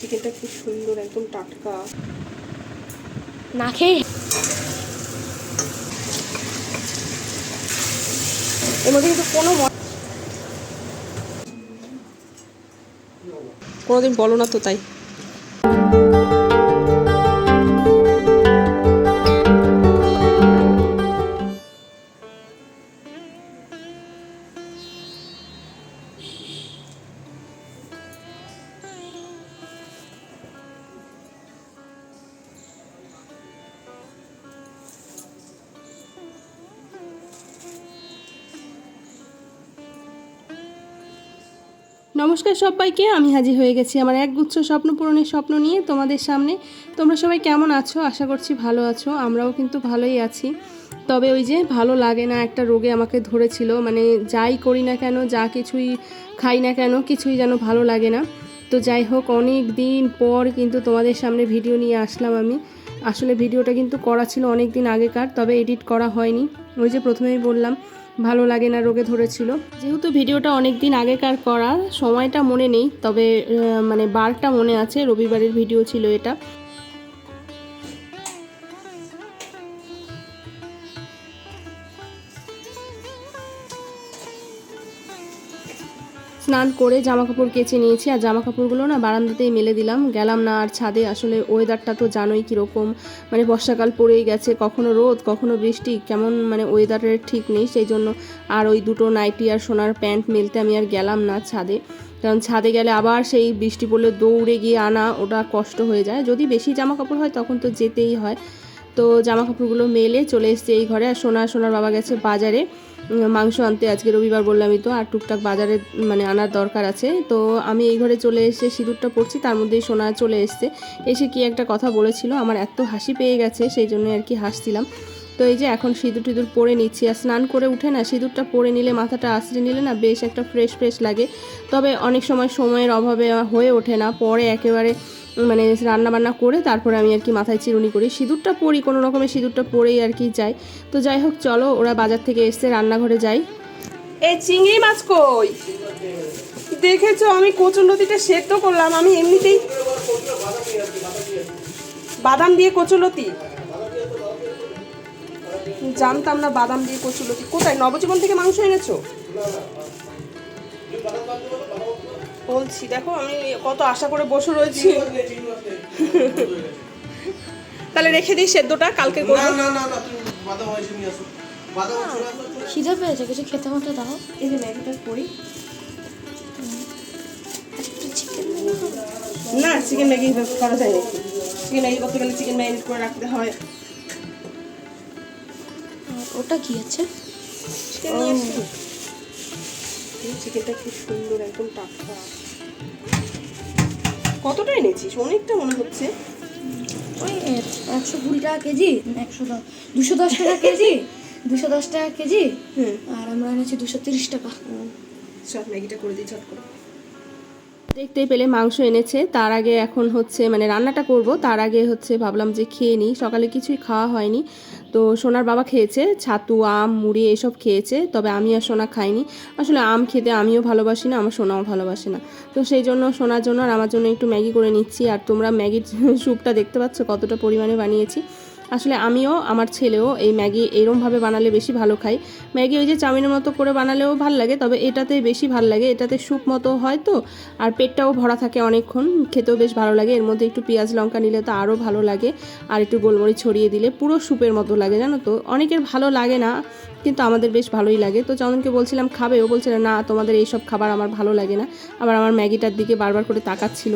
চিকেনটা খুব সুন্দর একদম টাটকা। না খেয়ে এর মধ্যে কিন্তু কোনো কোনোদিন বলো না তো তাই। নমস্কার সবাইকে, আমি হাজির হয়ে গেছি আমার একগুচ্ছ স্বপ্ন পূরণের স্বপ্ন নিয়ে তোমাদের সামনে। তোমরা সবাই কেমন আছো? আশা করছি ভালো আছো, আমরাও কিন্তু ভালোই আছি। তবে ওই যে ভালো লাগে না একটা রোগে আমাকে ধরেছিল মানে যাই করি না কেন, যা কিছুই খাই না কেন, কিছুই যেন ভালো লাগে না। তো যাই হোক, অনেক দিন পর কিন্তু তোমাদের সামনে ভিডিও নিয়ে আসলাম আমি। আসলে ভিডিওটা কিন্তু করা ছিল অনেক দিন আগেকার, তবে এডিট করা হয়নি। ওই যে প্রথমেই বললাম ভালো লাগে না রোগে ধরেছিল। যেহেতু ভিডিওটা অনেক দিন আগেকার করা, সময়টা মনে নেই, তবে মানে বারটা মনে আছে, রবিবারের ভিডিও ছিল এটা। স্নান করে জামা কাপড় কেচে নিয়েছি আর জামা কাপড়গুলো না বারান্দাতেই মেলে দিলাম। গেলাম না আর ছাদে। আসলে ওয়েদারটা তো জানোই কীরকম। মানে বর্ষাকাল পড়েই গেছে। কখনো রোদ, কখনো বৃষ্টি। কেমন মানে ওয়েদারের ঠিক নেই। সেই জন্য আর ওই দুটো নাইটি আর সোনার প্যান্ট মেলতে আমি আর গেলাম না ছাদে। কারণ ছাদে গেলে আবার সেই বৃষ্টি পড়লে দৌড়ে গিয়ে আনা, ওটা কষ্ট হয়ে যায়। যদি বেশি জামা কাপড় হয় তখন তো যেতেই হয়। তো জামা কাপড়গুলো মেলে চলে এসছে এই ঘরে। আর সোনা, সোনার বাবা গেছে বাজারে। মাংস আনতে আজকে রবিবার বললামই তো, আর টুকটাক বাজারে মানে আনার দরকার আছে। তো আমি এই ঘরে চলে এসে সিঁদুরটা পড়ছি তার মধ্যেই সোনা চলে এসছে। এসে কি একটা কথা বলেছিল, আমার এত হাসি পেয়ে গেছে, সেই জন্য আর কি হাসছিলাম। তো এই যে এখন সিঁদুর টিঁদুর পরে নিচ্ছি, আর স্নান করে উঠে না সিঁদুরটা পরে নিলে মাথাটা আশ্রে নিলে না বেশ একটা ফ্রেশ ফ্রেশ লাগে। তবে অনেক সময় সময়ের অভাবে হয়ে ওঠে না, পরে একেবারে মানে রান্না বান্না করে তারপরে আমি আর কি মাথায় চিরুনি করি। সিঁদুরটা পরি, কোনো রকমের সিঁদুরটা পরেই আর কি যাই। তো যাই হোক, চলো, ওরা বাজার থেকে এসছে, রান্নাঘরে যাই। এই চিংড়ি মাছ কই? দেখেছ, আমি কচুলতিটা সেদ্ধ করলাম। আমি এমনিতেই বাদাম দিয়ে কচুলতি জানতাম না বাদাম দিয়ে কচুলতি কোথায়? নবজীবন থেকে মাংস এনেছো? বলছি দেখো আমি কত আশা করে বসে রয়েছি। তাহলে রেখে দিই সেদ্ধটা কালকে না করব। না না না তুমি বাদাম হয়েছে নিয়ে আসো। বাদাম আসো খিদে পেয়েছে কিছু খেতে মতো দাও। এই যে ম্যাগিটা করি। চিকেন না চিকেন ম্যাগি করা যায় নাকি? চিকেন ম্যাগি করতে গেলে চিকেন ম্যাগি করে রাখতে হয়। ওটা কি আছে? এই চিকেনটা খুব সুন্দর একদম টাটকা। কতটা এনেছিস? অনেকটা মনে হচ্ছে। ওই একশো কুড়ি টাকা কেজি একশো দশ দুশো দশ টাকা কেজি দুশো দশ টাকা কেজি আর আমরা এনেছি দুশো তিরিশ টাকা। সব ম্যাগিটা করে দিই ঝট করে। দেখতে পেলে মাংস এনেছে। তার আগে এখন হচ্ছে মানে রান্নাটা করব। তার আগে হচ্ছে ভাবলাম যে খেয়ে নিই। সকালে কিছুই খাওয়া হয়নি। তো সোনার বাবা খেয়েছে, ছাতু, আম, মুড়ি এসব খেয়েছে। তবে আমি আর সোনা খাইনি। আসলে আম খেতে আমিও ভালোবাসি না, আমার সোনাও ভালোবাসে না। তো সেই জন্য সোনার জন্য আর আমার জন্য একটু ম্যাগি করে নিচ্ছি। আর তোমরা ম্যাগির স্যুপটা দেখতে পাচ্ছ কতটা পরিমাণে বানিয়েছি। আসলে আমিও, আমার ছেলেও এই ম্যাগি এরমভাবে বানালে বেশি ভালো খাই। ম্যাগি ওই যে চাউমিনের মতো করে বানালেও ভালো লাগে, তবে এটাতে বেশি ভালো লাগে। এটাতে স্যুপ মতো হয় তো, আর পেটটাও ভরা থাকে অনেকক্ষণ, খেতেও বেশ ভালো লাগে। এর মধ্যে একটু পেঁয়াজ লঙ্কা নিলে তো আরও ভালো লাগে, আর একটু গোলমরিচ ছড়িয়ে দিলে পুরো স্যুপের মতো লাগে, জানো তো। অনেকের ভালো লাগে না, কিন্তু আমাদের বেশ ভালোই লাগে। তো চন্দনকে বলছিলাম, খাবে? ও বলছিল, না, তোমাদের এইসব খাবার আমার ভালো লাগে না। আবার আমার ম্যাগিটার দিকে বারবার করে তাকাচ্ছিল।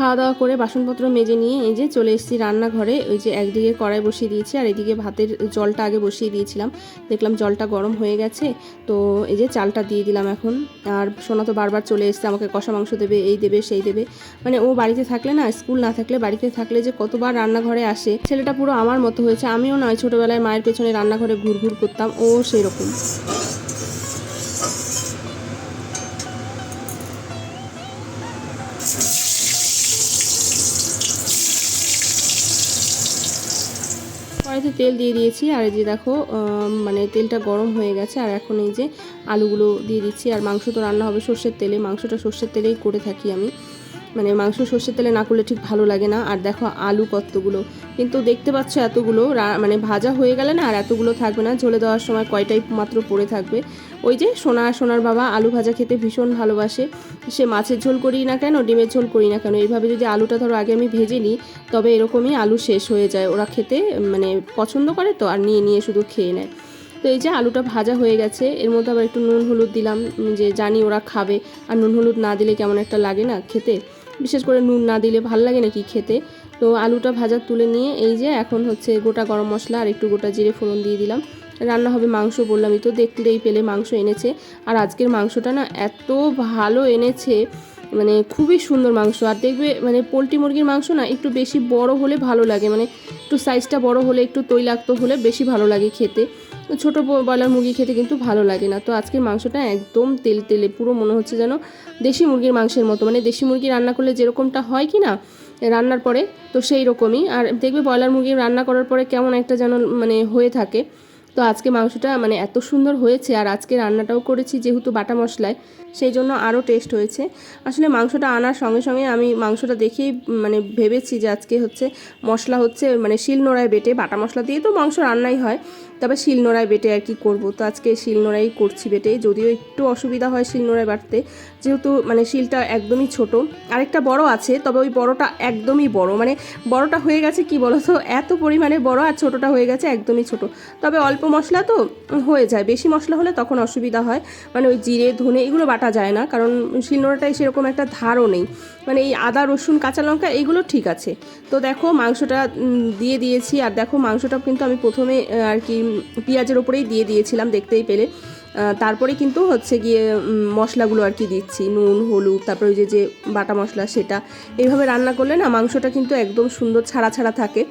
খাওয়া দাওয়া করে বাসনপত্র মেজে নিয়ে এই যে চলে এসেছি রান্নাঘরে। ওই যে একদিকে কড়াই বসিয়ে দিয়েছি আর এদিকে ভাতের জলটা আগে বসিয়ে দিয়েছিলাম। দেখলাম জলটা গরম হয়ে গেছে, তো এই যে চালটা দিয়ে দিলাম এখন। আর সোনা তো বারবার চলে এসছে, আমাকে কষা মাংস দেবে, এই দেবে, সেই দেবে। মানে ও বাড়িতে থাকলে না, স্কুল না থাকলে, বাড়িতে থাকলে যে কতবার রান্নাঘরে আসে, ছেলেটা পুরো আমার মতো হয়েছে। আমিও নয়, ছোটোবেলায় মায়ের পেছনে রান্নাঘরে ঘুরঘুর করতাম, ও সেরকম তেল দিয়ে দিয়েছি। আর এই যে দেখো মানে তেলটা গরম হয়ে গেছে। আর এখন এই যে আলুগুলো দিয়ে দিচ্ছি। আর মাংস তো রান্না হবে সর্ষের তেলে। মাংসটা সর্ষের তেলেই করে থাকি আমি। মানে মাংস সর্ষের তেলে না করলে ঠিক ভালো লাগে না। আর দেখো আলু কতগুলো। কিন্তু দেখতে পাচ্ছ এতগুলো মানে ভাজা হয়ে গেলে না আর এতগুলো থাকবে না। ঝোলে দেওয়ার সময় কয়টাই মাত্র পড়ে থাকবে। ওই যে সোনা, সোনার বাবা আলু ভাজা খেতে ভীষণ ভালোবাসে। সে মাছের ঝোল করি না কেন, ডিমের ঝোল করি না কেন? এইভাবে যদি আলুটা ধরো আগে আমি ভেজে নিই, তবে এরকমই আলু শেষ হয়ে যায়। ওরা খেতে মানে পছন্দ করে তো, আর নিয়ে নিয়ে শুধু খেয়ে নেয়। তো এই যে আলুটা ভাজা হয়ে গেছে, এর মধ্যে আবার একটু নুন হলুদ দিলাম। যে জানি ওরা খাবে। আর নুন হলুদ না দিলে কেমন একটা লাগে না খেতে। বিশেষ করে নুন না দিলে ভালো লাগে নাকি খেতে? তো আলুটা ভাজা তুলে নিয়ে এই যে এখন হচ্ছে গোটা গরম মশলা আর একটু গোটা জিরে ফোড়ন দিয়ে দিলাম। রান্না হবে মাংস বললামই তো দেখলেই পেলে মাংস এনেছে। আর আজকের মাংসটা না এত ভালো এনেছে মানে খুবই সুন্দর মাংস। আর দেখবে মানে পোলট্রি মুরগির মাংস না একটু বেশি বড় হলে ভালো লাগে মানে একটু সাইজটা বড় হলে, একটু তৈলাক্ত হলে বেশি ভালো লাগে খেতে। ছোট ব্রয়লার মুরগি খেতে কিন্তু ভালো লাগে না। তো আজকের মাংসটা একদম তেল, তেলে পুরো মনে হচ্ছে যেন দেশি মুরগির মাংসের মতো। মানে দেশি মুরগি রান্না করলে যেরকমটা হয় কি না, রান্নার পরে তো সেই রকমই আর দেখবে ব্রয়লার মুরগি রান্না করার পরে কেমন একটা যেন মানে হয়ে থাকে। তো আজকে মাংসটা মানে এত সুন্দর হয়েছে আর আজকে রান্নাটাও করেছি যেহেতু বাটা মশলায়, সেই জন্য আরও টেস্ট হয়েছে। আসলে মাংসটা আনার সঙ্গে সঙ্গে আমি মাংসটা দেখেই মানে ভেবেছি যে আজকে হচ্ছে মশলা হচ্ছে মানে শিলনোড়ায় বেটে বাটা মশলা দিয়ে তো মাংস রান্নাই হয়। তবে শিলনোড়ায় বেটে আর কি করব। তো আজকে শিলনোড়াই করছি বেটে। যদিও একটু অসুবিধা হয় শিলনোড়ায় বাটতে, যেহেতু মানে শিলটা একদমই ছোট। আরেকটা বড় আছে, তবে ওই বড়টা একদমই বড়। মানে বড়টা হয়ে গেছে কি বলো তো এত পরিমাণে বড় আর ছোটটা হয়ে গেছে একদমই ছোট। তবে অল্প মশলা তো হয়ে যায়। বেশি মশলা হলে তখন অসুবিধা হয়। মানে ওই জিরে, ধনে এগুলো বাটা যায় না। কারণ শিলনোড়াটায় সেরকম একটা ধারও নেই। মানে এই আদা, রসুন, কাঁচা লঙ্কা এইগুলো ঠিক আছে। তো দেখো মাংসটা দিয়ে দিয়েছি। আর দেখো মাংসটা কিন্তু আমি প্রথমে আর কি পেঁয়াজের ওপরেই দিয়ে দিয়েছিলাম, দেখতেই পেলে। তারপরে কিন্তু হচ্ছে গিয়ে মশলাগুলো আর কি দিচ্ছি। নুন, হলুদ, তারপরে ওই যে যে বাটা মশলা, সেটা। এইভাবে রান্না করলে না, মাংসটা কিন্তু একদম সুন্দর ছাড়া ছাড়া থাকে।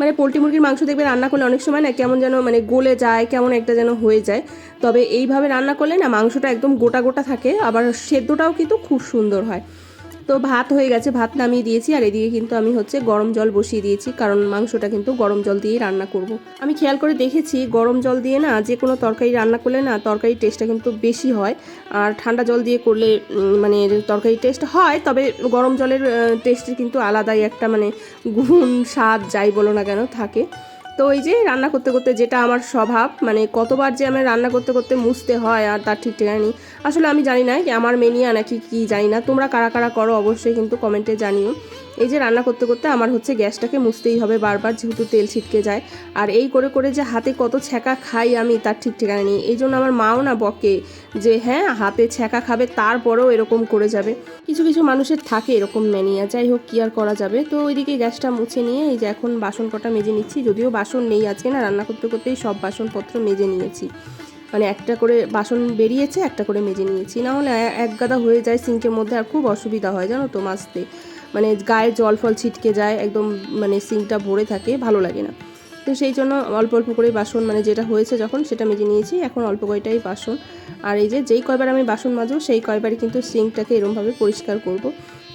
মানে পোলট্রি মুরগির মাংস দেখবে রান্না করলে অনেক সময় না, কেমন যেন মানে গলে যায়, কেমন একটা যেন হয়ে যায়। তবে এইভাবে রান্না করলে না, মাংসটা একদম গোটা গোটা থাকে। আবার সেদ্ধটাও কিন্তু খুব সুন্দর হয়। তো ভাত হয়ে গেছে, ভাত নামিয়ে দিয়েছি আর এদিকে কিন্তু আমি হচ্ছে গরম জল বসিয়ে দিয়েছি, কারণ মাংসটা কিন্তু গরম জল দিয়েই রান্না করব। আমি খেয়াল করে দেখেছি, গরম জল দিয়ে না যে কোনো তরকারি রান্না করলে না তরকারির টেস্টটা কিন্তু বেশি হয় আর ঠান্ডা জল দিয়ে করলে মানে তরকারির টেস্ট হয়, তবে গরম জলের টেস্টের কিন্তু আলাদাই একটা মানে গুণ, স্বাদ যাই বলো না কেন থাকে তো ওই যে রান্না করতে করতে যেটা আমার স্বভাব মানে কতবার যে আমার রান্না করতে করতে মুছতে হয় আর তার ঠিক ঠিকানা নেই। আসলে আমি জানি না কি আমার মেনিয়া নাকি কি জানি না। তোমরা কারা কারা করো অবশ্যই কিন্তু কমেন্টে জানিও। এই যে রান্না করতে করতে আমার হচ্ছে গ্যাসটাকে মুছতেই হবে, বারবার যেহেতু তেল ছিটকে যায়। আর এই করে করে যে হাতে কত ছ্যাঁকা খাই আমি তার ঠিক ঠিকানা নেই। এই জন্য আমার মাও না বকে যে হ্যাঁ হাতে ছ্যাঁকা খাবে, তারপরেও এরকম করে যাবে। কিছু কিছু মানুষের থাকে এরকম ম্যানিয়া যাই হোক, কি আর করা যাবে? তো ওইদিকে গ্যাসটা মুছে নিয়ে এই যে এখন বাসন কটা মেজে নিচ্ছি, যদিও বাসন নেই আজকে না, রান্না করতে করতেই সব বাসনপত্র মেজে নিয়েছি। মানে একটা করে বাসন বেরিয়েছে, একটা করে মেজে নিয়েছি। না হলে এক গাদা হয়ে যায় সিঙ্কের মধ্যে, আর খুব অসুবিধা হয়, জানো তো, মাজতে। মানে গায়ে জল ফল ছিটকে যায়, একদম মানে সিঙ্কটা ভরে থাকে, ভালো লাগে না। তো সেই জন্য অল্প অল্প করে বাসন মানে যেটা হয়েছে যখন সেটা মেজে নিয়েছি, এখন অল্প কয়টাই বাসন। আর এই যে যেই কয়বার আমি বাসন মাজবো, সেই কয়বারই কিন্তু সিঙ্কটাকে এরমভাবে পরিষ্কার করব।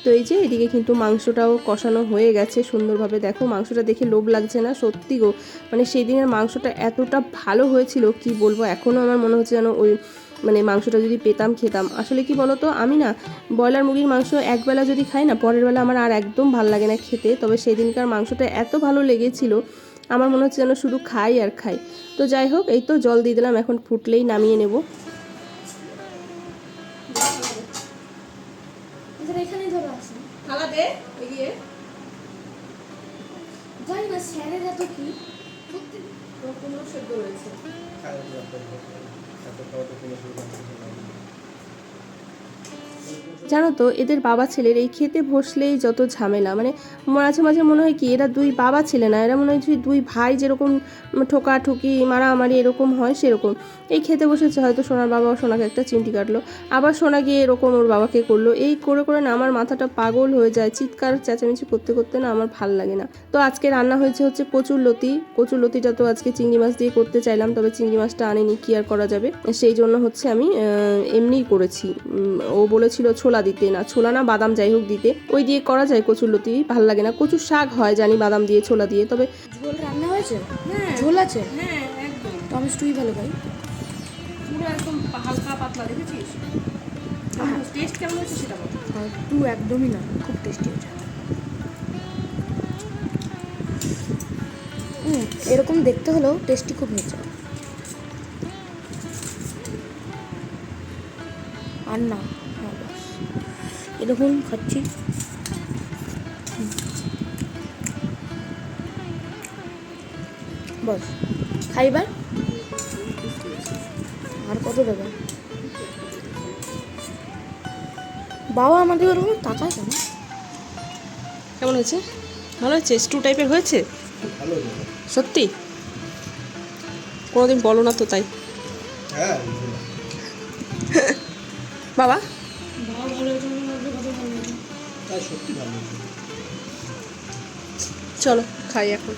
তো এই যে এদিকে কিন্তু মাংসটাও কষানো হয়ে গেছে সুন্দরভাবে। দেখো মাংসটা দেখে লোভ লাগছে না, সত্যি গো। মানে সেই দিনের মাংসটা এতটা ভালো হয়েছিল, কি বলব? এখনও আমার মনে হচ্ছে যেন ওই মানে মাংসটা যদি পেতাম খেতাম। আসলে কি বলতো? আমি না ব্রয়লার মুরগির মাংস একবেলা যদি খাই না পরের বেলা আমার আর একদম ভালো লাগে না খেতে। তবে সেই দিনকার মাংসটা এত ভালো লেগেছিল আমার মনে হচ্ছে যেন শুধু খাই আর খাই। তো যাই হোক এই তো জল দিয়ে দিলাম এখন ফুটলেই নামিয়ে নেব। জানি না স্যারের এত কি? কুমড়ো সেদ্ধ রয়েছে খায় না, এত খাওয়া তো কোনো সুবিধা নেই। জানো তো, এদের বাবা ছেলের এই খেতে বসলেই যত ঝামেলা। মানে মাঝে মাঝে মনে হয় কি, এরা দুই বাবা ছেলে না, এরা মনে হয় দুই ভাই যেরকম ঠোকা ঠুকি মারামারি এরকম হয় সেরকম। এই খেতে বসেছে হয়তো সোনার বাবা সোনাকে একটা চিমটি কাটলো, আবার সোনা গিয়ে এরকম ওর বাবাকে করল। এই করে করে না আমার মাথাটা পাগল হয়ে যায়, চিৎকার, চেঁচামেচি করতে করতে না আমার ভালো লাগে না। তো আজকে রান্না হয়েছে হচ্ছে কচুর লতি। কচুর লতিটা তো আজকে চিংড়ি মাছ দিয়ে করতে চাইলাম, তবে চিংড়ি মাছটা আনেনি, কি আর করা যাবে? সেই জন্য হচ্ছে আমি এমনিই করেছি। ও বলেছে বলেছিল ছোলা দিতে না ছোলা না বাদাম যাই হোক দিতে। ওই দিয়ে করা যায় কচুর লতি ভালো লাগে না। কচুর শাক হয় জানি বাদাম দিয়ে ছোলা দিয়ে তবে ঝোল রান্না হয়েছে? হ্যাঁ। ঝোল আছে? হ্যাঁ একদম। টমেটো টুই ভালো ভাই। পুরো একদম হালকা পাতলা দেখেছিস? টেস্ট কেমন হয়েছে সেটা বল। আর টু একদমই না খুব টেস্টি হয়েছে। এরকম দেখতে হলেও টেস্টি খুব হয়েছে। আর না। এ দেখুন খাচ্ছি। বস খাইবার আর কত দেবে? বাবা আমাদের ওরকম তাকায় কেন? কেমন হয়েছে? ভালো হয়েছে? স্টু টাইপের হয়েছে। সত্যি? কোনোদিন বলো না তো তাই। হ্যাঁ বাবা? সত্যি ভালো। চলো খাই এখন।